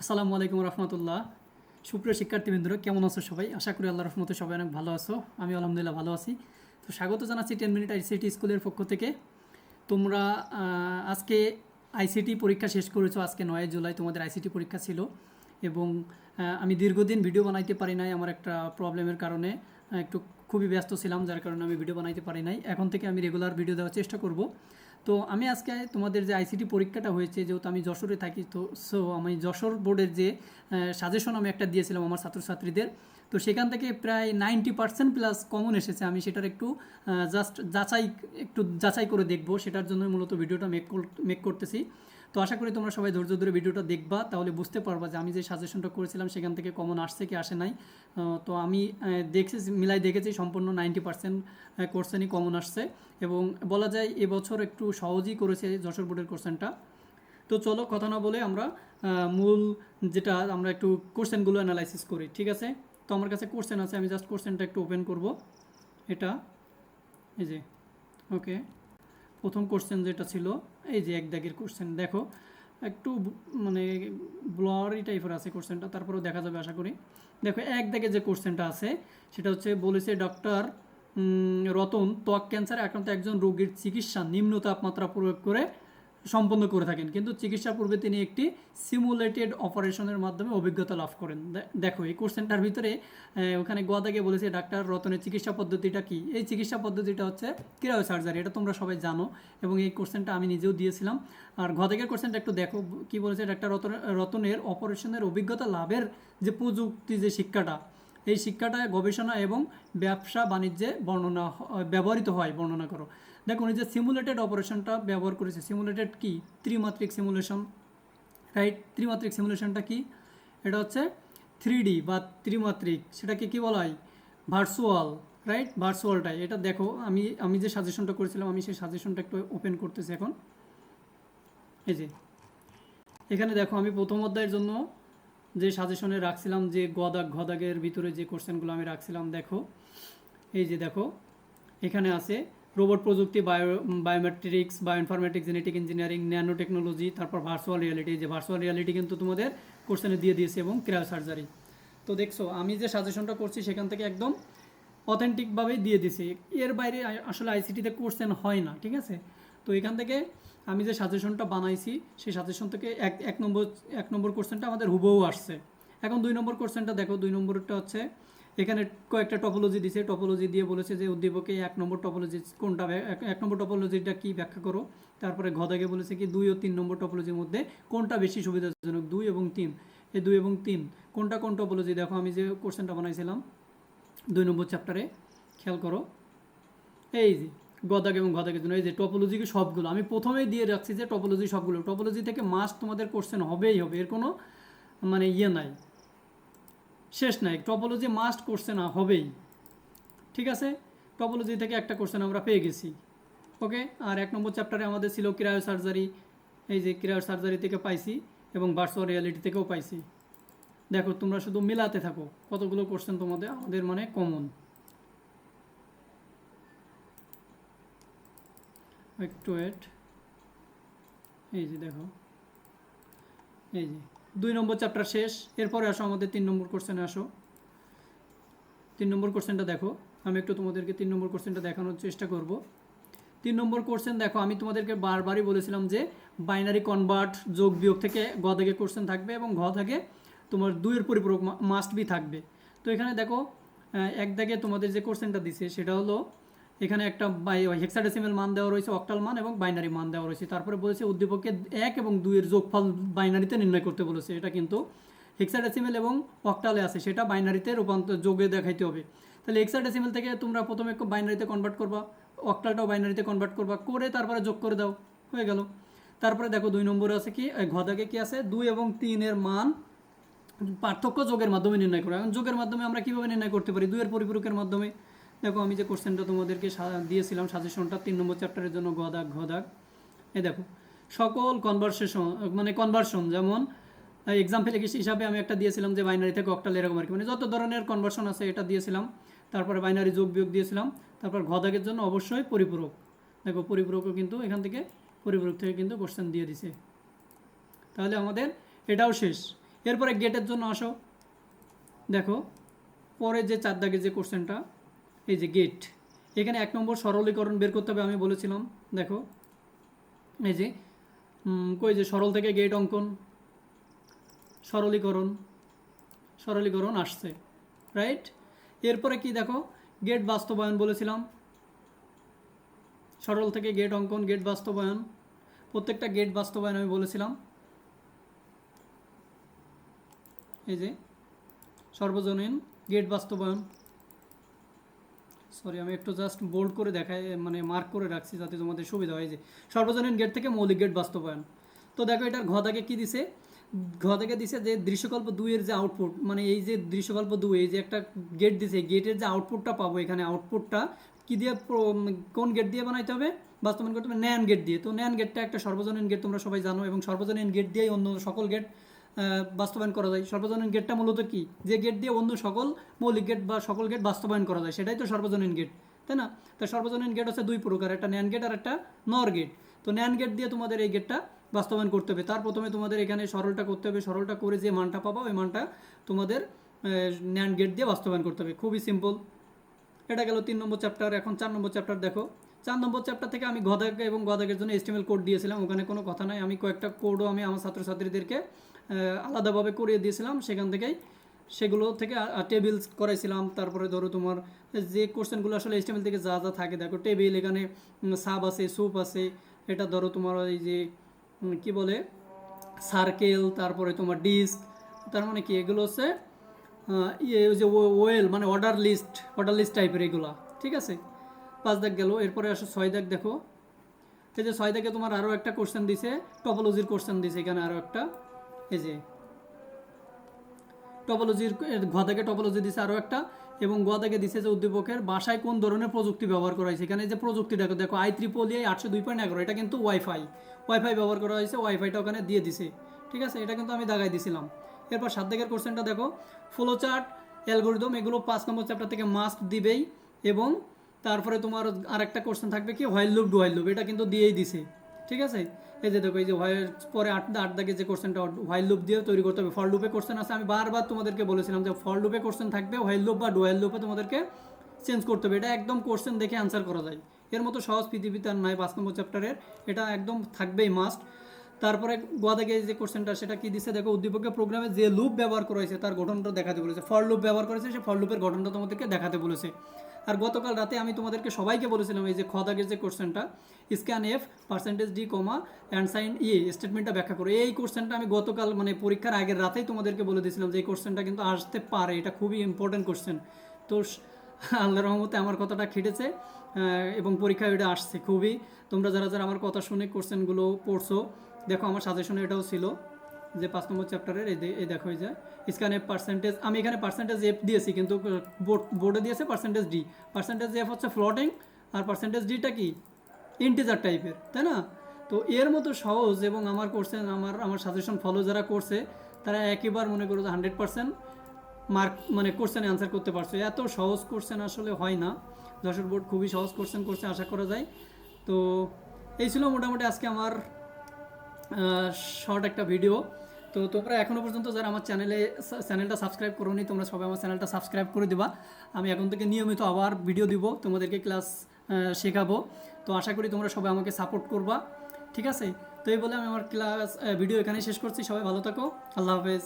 আসসালামু আলাইকুম রহমতুল্লাহ। সুপ্রিয় শিক্ষার্থীবৃন্দ কেমন আছো সবাই? আশা করি আল্লাহ রহমতে সবাই অনেক ভালো আছো। আমি আলহামদুলিল্লাহ ভালো আছি। তো স্বাগত জানাচ্ছি টেন মিনিট আইসিটি স্কুলের পক্ষ থেকে। তোমরা আজকে আইসিটি পরীক্ষা শেষ করেছ, আজকে নয় জুলাই তোমাদের আইসিটি পরীক্ষা ছিল। এবং আমি দীর্ঘদিন ভিডিও বানাইতে পারি নাই আমার একটা প্রবলেমের কারণে। একটু খুবই ব্যস্ত ছিলাম, যার কারণে আমি ভিডিও বানাইতে পারি নাই। এখন থেকে আমি রেগুলার ভিডিও দেওয়ার চেষ্টা করব। তো আমি আজকে তোমাদের যে আইসিটি পরীক্ষাটা হয়েছে, যেহেতু আমি যশোরে থাকি, তো সো আমি যশোর বোর্ডের যে সাজেশন আমি একটা দিয়েছিলাম আমার ছাত্রছাত্রীদের। তো সেখান থেকে প্রায় নাইনটি পার্সেন্ট প্লাস কমন এসেছে। আমি সেটার একটু জাস্ট যাচাই, একটু যাচাই করে দেখব। সেটার জন্য মূলত ভিডিওটা মেক মেক করতেছি। তো আশা করি তোমরা সবাই ধৈর্য ধরে ভিডিওটা দেখবা, তাহলে বুঝতে পারবা যে আমি যে সাজেশনটা করেছিলাম সেখান থেকে কমন আসছে কি আসে নাই। তো আমি দেখছি, মিলাই দেখেছি সম্পূর্ণ নাইনটি পার্সেন্ট কোর্সেনই কমন আসছে। এবং বলা যায় এবছর একটু সহজই করেছে যশোর বোর্ডের কোর্সেনটা তো চলো কথা না বলে আমরা মূল যেটা আমরা একটু কোশ্চেনগুলো অ্যানালাইসিস করি, ঠিক আছে? তো আমার কাছে কোশ্চেন আছে, আমি জাস্ট কোশ্চেনটা একটু ওপেন করব। এটা, এই যে ওকে প্রথম কোশ্চেন যেটা ছিল, এই যে এক দাগের কোশ্চেন দেখো, একটু মানে ব্লারি টাইপের আছে কোশ্চেনটা তারপরেও দেখা যাবে আশা করি। দেখো, এক দাগে যে কোশ্চেনটা আছে, সেটা হচ্ছে বলেছে ডক্টর রতন, ত্বক ক্যান্সারে আক্রান্ত একজন রোগীর চিকিৎসা নিম্ন তাপমাত্রা প্রয়োগ করে সম্পন্ন করে থাকেন। কিন্তু চিকিৎসা পূর্বে তিনি একটি সিমুলেটেড অপারেশনের মাধ্যমে অভিজ্ঞতা লাভ করেন। দেখো, এই কোশ্চেনটার ভিতরে ওখানে গদাকে বলেছে, ডাক্তার, রতনের চিকিৎসা পদ্ধতিটা কি? এই চিকিৎসা পদ্ধতিটা হচ্ছে ক্রিয়াও সার্জারি এটা তোমরা সবাই জানো এবং এই কোশ্চেনটা আমি নিজেও দিয়েছিলাম। আর গদাকের কোশ্চেনটা একটু দেখো, কি বলেছে? ডাক্তার, রতন, রতনের অপারেশনের অভিজ্ঞতা লাভের যে প্রযুক্তি, যে শিক্ষাটা, এই শিক্ষাটা গবেষণা এবং ব্যবসা বাণিজ্যে বর্ণনা ব্যবহৃত হয়, বর্ণনা করো। দেখো উনি যে সিমুলেটেড অপারেশনটা ব্যবহার করেছে সিমুলেটেড কি? ত্রিমাত্রিক সিমুলেশন রাইট ত্রিমাত্রিক সিমুলেশনটা কি? এটা হচ্ছে থ্রি বা ত্রিমাত্রিক, সেটাকে কি বলা হয়? ভার্চুয়াল রাইট ভার্চুয়ালটাই এটা দেখো, আমি আমি যে সাজেশনটা করেছিলাম, আমি সেই সাজেশনটা একটু ওপেন করতেছি এখন। এই যে, এখানে দেখো, আমি প্রথম অধ্যায়ের জন্য যে সাজেশনে রাখছিলাম, যে গদাগ, ঘদাগের ভিতরে যে কোশ্চেনগুলো আমি রাখছিলাম, দেখো। এই যে দেখো, এখানে আছে রোবট প্রযুক্তি, bio biometrics bioinformatics genetic engineering nano technology তারপর ভার্চুয়াল রিয়ালিটি যে ভার্চুয়াল রিয়ালিটি কিন্তু তোমাদের কোশ্চেনে দিয়ে দিয়েছে এবং ক্রিয়া সার্জারি তো দেখছ, আমি যে সাজেশনটা করছি সেখান থেকে একদম অথেন্টিকভাবেই দিয়ে দিছি এর বাইরে আসলে আইসিটিতে কোশ্চেন হয় না, ঠিক আছে? তো এখান থেকে আমি যে সাজেশনটা বানাইছি, সেই সাজেশন থেকে এক এক নম্বর এক নম্বর কোশ্চেনটা আমাদের হুবহু আসছে। এখন দুই নম্বর কোশ্চেনটা দেখো, দুই নম্বরটা হচ্ছে এখানে কয়েকটা টপোলজি দিছে। টপোলজি দিয়ে বলেছে যে উদ্দীপকে এক নম্বর টপোলজি কোনটা এক- নম্বর টপোলজিটা কি ব্যাখ্যা করো? তারপরে ঘদাকে বলেছে কি দুই ও তিন নম্বর টপোলজির মধ্যে কোনটা বেশি সুবিধাজনক? দুই এবং তিন। এই দুই এবং তিন, কোনটা কোন টপোলজি দেখো, আমি যে কোশ্চেনটা বানাইছিলাম দুই নম্বর চ্যাপ্টারে খেয়াল করো। এই যে গদাক এবং গদাকের জন্য, এই যে টপোলজি সবগুলো, আমি প্রথমেই দিয়ে রাখছি যে টপোলজি সবগুলো। টপোলজি থেকে মাস তোমাদের কোশ্চেন হবেই হবে, এর কোনো মানে ইয়ে নাই। শেষ নাই। টপোলজি মাস্ট কোশ্চেন হবেই। ঠিক আছে? টপোলজি থেকে একটা কোশ্চেন আমরা পেয়ে গেছি। ওকে? আর এক নম্বর চ্যাপ্টারে আমাদের ছিল ক্রায়ো সার্জারি এই যে ক্রায়ো সার্জারি থেকে পাইছি এবং ভার্চুয়াল রিয়ালিটি থেকেও পাইছি। দেখো, তোমরা শুধু মেলাতে থাকো। কতগুলো কোশ্চেন তোমাদের, আমাদের মানে কমন একটু এই যে দেখো। এই যে। দুই নম্বর চ্যাপ্টার শেষ, এরপরে আসো আমাদের তিন নম্বর কোশ্চেনে আসো। তিন নম্বর কোশ্চেনটা দেখো, আমি একটু তোমাদেরকে তিন নম্বর কোশ্চেনটা দেখানোর চেষ্টা করব। তিন নম্বর কোশ্চেন দেখো, আমি তোমাদেরকে বারবারই বলেছিলাম যে বাইনারি কনভার্ট যোগ বিয়োগ থেকে গ থেকে কোশ্চেন থাকবে এবং ঘ থেকে তোমার দুইয়ের পরিপূরক মাস্ট বি থাকবে। তো এখানে দেখো এক দাগে তোমাদের যে কোশ্চেনটা দিছে, সেটা হলো এখানে একটা হেক্সাডেসিমেল মান দেওয়া রয়েছে অক্টাল মান এবং বাইনারি মান দেওয়া রয়েছে। তারপরে বলেছে উদ্দীপককে এক এবং দুইয়ের যোগফল বাইনারিতে নির্ণয় করতে বলেছে। এটা কিন্তু হেক্সাডেসিমেল এবং অক্টালে আছে, সেটা বাইনারিতে রূপান্তর, যোগে দেখাইতে হবে। তাহলে হেক্সাডেসিমেল থেকে তোমরা প্রথমে বাইনারিতে কনভার্ট করবা অক্টালটাও বাইনারিতে কনভার্ট করবা, করে তারপরে যোগ করে দাও, হয়ে গেল। তারপরে দেখো দুই নম্বরে আছে কি ঘদাকে কি আছে, দুই এবং তিনের মান পার্থক্য যোগের মাধ্যমে নির্ণয় করা। এখন যোগের মাধ্যমে আমরা কীভাবে নির্ণয় করতে পারি? দুইয়ের পরিপূরকের মাধ্যমে। দেখো, আমি যে কোশ্চেনটা তোমাদেরকে দিয়েছিলাম সাজেশনটা তিন নম্বর চ্যাপ্টারের জন্য গদাগ ঘদাগ এই দেখো, সকল কনভারসেশন মানে কনভার্সন যেমন এক্সাম্পল হিসাবে আমি একটা দিয়েছিলাম যে বাইনারি থেকে অক্টাল এরকম আর কি। মানে যত ধরনের কনভার্সন আছে এটা দিয়েছিলাম, তারপরে বাইনারি যোগ, বিয়োগ দিয়েছিলাম, তারপর ঘদাগের জন্য অবশ্যই পরিপূরক। দেখো, পরিপূরকও কিন্তু এখান থেকে, পরিপূরক থেকে কিন্তু কোশ্চেন দিয়ে দিছে। তাহলে আমাদের এটাও শেষ। এরপরে গেটের জন্য আসো। দেখো পরে যে চার দাগের যে কোশ্চেনটা এই যে গেট এখানে এক নম্বর সরলীকরণ বের করতে হবে আমি বলেছিলাম, দেখো, এই যে কই যে সরল থেকে গেট অঙ্কন, সরলীকরণ সরলীকরণ আসছে রাইট এরপরে কি দেখো গেট বাস্তবায়ন বলেছিলাম, সরল থেকে গেট অঙ্কন গেট বাস্তবায়ন, প্রত্যেকটা গেট বাস্তবায়ন আমি বলেছিলাম, এই যে, সর্বজনীন গেট বাস্তবায়ন সরি আমি একটু জাস্ট বোল্ড করে দেখাই মানে মার্ক করে রাখছি যাতে তোমাদের সুবিধা হয় যে সর্বজনীন গেট থেকে মৌলিক গেট বাস্তবায়ন। তো দেখো এটার ঘ দাগে কী দিছে? ঘ থেকে দিছে যে দৃশ্যকল্প দুইয়ের যে আউটপুট মানে এই যে দৃশ্যকল্প দুই, এই যে একটা গেট দিছে গেটের যে আউটপুটটা পাবো এখানে আউটপুটটা কি দিয়ে কোন গেট দিয়ে বানাইতে হবে? বাস্তবায়ন করতে হবে ন্যান গেট দিয়ে। তো ন্যান গেটটা একটা সর্বজনীন গেট তোমরা সবাই জানো, এবং সর্বজনীন গেট দিয়েই অন্য সকল গেট বাস্তবায়ন করা যায়। সর্বজনীন গেটটা মূলত কি? যে গেট দিয়ে অন্য সকল মৌলিক গেট বা সকল গেট বাস্তবায়ন করা যায়, সেটাই তো সর্বজনীন গেট তাই না? তো সর্বজনীন গেট হচ্ছে দুই প্রকার, একটা ন্যান গেট আর একটা নর গেট তো ন্যান গেট দিয়ে তোমাদের এই গেটটা বাস্তবায়ন করতে হবে। তার প্রথমে তোমাদের এখানে সরলটা করতে হবে। সরলটা করে যে মানটা পাবো, ওই মানটা তোমাদের ন্যান গেট দিয়ে বাস্তবায়ন করতে হবে। খুবই সিম্পল এটা গেল তিন নম্বর চ্যাপ্টার এখন চার নম্বর চ্যাপ্টার দেখো। চার নম্বর চ্যাপ্টার থেকে আমি গদাগ এবং গদাগের জন্য এস্টিমেল কোড দিয়েছিলাম। ওখানে কোনো কথা নাই। আমি কয়েকটা কোডও আমি আমার ছাত্রছাত্রীদেরকে আলাদাভাবে করিয়ে দিয়েছিলাম সেখান থেকেই। সেগুলো থেকে টেবিলস করাইছিলাম, তারপরে ধরো তোমার যে কোশ্চেনগুলো আসলে এস্টিমেল থেকে যা যা থাকে, দেখো টেবিল এখানে সাব আছে স্যুপ আছে, এটা ধরো তোমার ওই যে কি বলে সার্কেল তারপরে তোমার ডিস্ক তার মানে কি এগুলো হচ্ছে ইয়ে ওই যে ওয়েল মানে অর্ডার লিস্ট অর্ডার লিস্ট টাইপের এগুলা, ঠিক আছে? পাঁচ দাগ গেল, এরপরে আসো ছয় দাগ দেখো। এই যে ছয় দাগে তোমার আরও একটা কোশ্চেন দিছে টপোলজির কোশ্চেন দিছে এখানে আরও একটা। এই যে টপোলজির ঘ টপোলজি দিছে আরও একটা, এবং গ দিছে যে উদ্দীপকের বাসায় কোন ধরনের প্রযুক্তি ব্যবহার করা হয়েছে। এখানে যে প্রযুক্তি, দেখো আই ত্রিপল আটশো দুই পয়েন্ট এগারো, এটা কিন্তু ওয়াইফাই ওয়াইফাই ব্যবহার করা হয়েছে ওয়াইফাইটা ওখানে দিয়ে দিছে। ঠিক আছে? এটা কিন্তু আমি দাগাই দিছিলাম। এরপর সাত দিকের কোশ্চেনটা দেখো ফ্লো চার্ট অ্যালগোরিদম এগুলো পাঁচ নম্বর চ্যাপ্টার থেকে মাস্ট দিবেই, এবং তারপরে তোমার আরেকটা কোশ্চেন থাকবে কি হোয়াইল লুপ ডুয়াইল লুপ এটা কিন্তু দিয়েই দিছে। ঠিক আছে? এই যে দেখো, এই যে হোয়াইল পরে আট আট দাগে যে কোশ্চেনটা হোয়াইল লুপ দিয়ে তৈরি করতে হবে। ফল লুপে কোশ্চেন আছে। আমি বারবার তোমাদেরকে বলেছিলাম যে ফল লুপে কোশ্চেন থাকবে হোয়াইল লুপ বা ডুয়াইল লুপে তোমাদেরকে চেঞ্জ করতে হবে। এটা একদম কোশ্চেন দেখে আনসার করা যায়। এর মতো সহজ পৃথিবীতে আর নাই, পাঁচ নম্বর চ্যাপ্টারের এটা একদম থাকবেই মাস্ট তারপরে গোয়া থেকে যে কোশ্চেনটা সেটা কি দিচ্ছে দেখো, উদ্দীপকের প্রোগ্রামে যে লুপ ব্যবহার করেছে তার গঠনটা দেখাতে বলেছে। ফর লুপ ব্যবহার করেছে সে ফর লুপের গঠনটা তোমাদেরকে দেখাতে বলেছে। আর গতকাল রাতে আমি তোমাদেরকে সবাইকে বলেছিলাম এই যে খদাগের যে কোশ্চেনটা scanf percentage d comma and sign ই স্টেটমেন্টটা ব্যাখ্যা করে। এই কোশ্চেনটা আমি গতকাল মানে পরীক্ষার আগের রাতেই তোমাদেরকে বলে দিয়েছিলাম যে এই কোশ্চেনটা কিন্তু আসতে পারে, এটা খুবই ইম্পর্টেন্ট কোশ্চেন তো আল্লাহ রহমতে আমার কথাটা খেটেছে এবং পরীক্ষায় এটা আসছে খুবই। তোমরা যারা যারা আমার কথা শুনে কোশ্চেনগুলো পড়ছো, দেখো আমার সাজেশনে এটাও ছিল। যে পাঁচ নম্বর চ্যাপ্টারের এই দেখো এই যে স্ক্যানে পার্সেন্টেজ আমি এখানে পার্সেন্টেজ এফ দিয়েছি, কিন্তু বোর্ডে দিয়েছে পার্সেন্টেজ ডি পার্সেন্টেজ এফ হচ্ছে ফ্লোটিং আর পার্সেন্টেজ ডিটা কি? ইন্টিজার টাইপের তাই না? তো এর মতো সহজ এবং আমার কোর্সে আমার আমার সাজেশন ফলো যারা করছে, তারা একইবার মনে করো যে হান্ড্রেড পার্সেন্ট মার্ক মানে কোশ্চেনে অ্যান্সার করতে পারছ। এত সহজ কোশ্চেন আসলে হয় না। যশোর বোর্ড খুবই সহজ কোশ্চেন করছে, আশা করা যায়। তো এই ছিল মোটামুটি আজকে আমার শর্ট একটা ভিডিও তো তোমরা এখনও পর্যন্ত যারা আমার চ্যানেলে চ্যানেলটা সাবস্ক্রাইব করোনি, তোমরা সবাই আমার চ্যানেলটা সাবস্ক্রাইব করে দিবা। আমি এখন থেকে নিয়মিত আবার ভিডিও দিব, তোমাদেরকে ক্লাস শেখাবো। তো আশা করি তোমরা সবাই আমাকে সাপোর্ট করবা। ঠিক আছে? তো এই বলে আমি আমার ক্লাস ভিডিও এখানেই শেষ করছি। সবাই ভালো থাকো। আল্লাহ হাফেজ।